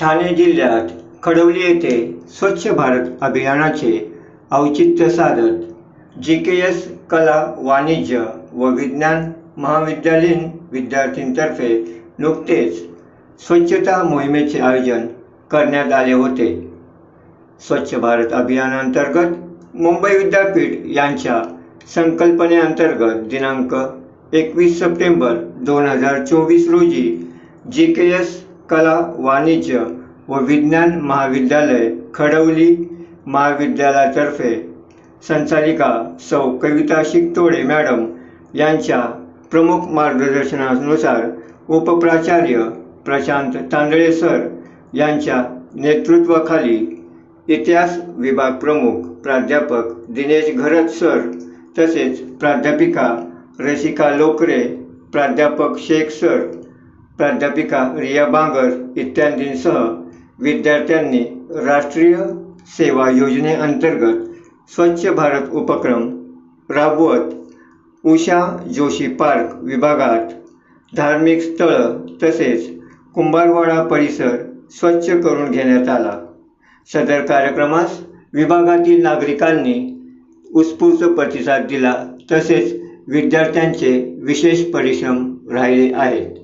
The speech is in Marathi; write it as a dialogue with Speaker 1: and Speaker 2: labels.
Speaker 1: ठाणे जिल्ह्यात खडवली येथे स्वच्छ भारत अभियानाचे औचित्य साधत जे के एस कला वाणिज्य व विज्ञान महाविद्यालयीन विद्यार्थ्यांतर्फे नुकतेच स्वच्छता मोहिमेचे आयोजन करण्यात आले होते. स्वच्छ भारत अभियानांतर्गत मुंबई विद्यापीठ यांच्या संकल्पनेअंतर्गत दिनांक एकवीस सप्टेंबर दोन हजार चोवीस रोजी जी के एस कला वाणिज्य व विज्ञान महाविद्यालय खडवली महाविद्यालयातर्फे संचालिका सौ कविता शिकतोडे मॅडम यांच्या प्रमुख मार्गदर्शनानुसार उपप्राचार्य प्रशांत तांदळे सर यांच्या नेतृत्वाखाली इतिहास विभाग प्रमुख प्राध्यापक दिनेश घरत सर तसेच प्राध्यापिका रसिका लोकरे प्राध्यापक शेख सर प्राध्यापिका रिया बांगर इत्यादींसह विद्यार्थ्यांनी राष्ट्रीय सेवा योजनेअंतर्गत स्वच्छ भारत उपक्रम राबवत उषा जोशी पार्क विभागात धार्मिक स्थळं तसेच कुंभारवाडा परिसर स्वच्छ करून घेण्यात आला. सदर कार्यक्रमास विभागातील नागरिकांनी उत्स्फूर्त प्रतिसाद दिला. तसेच विद्यार्थ्यांचे विशेष परिश्रम राहिले आहेत.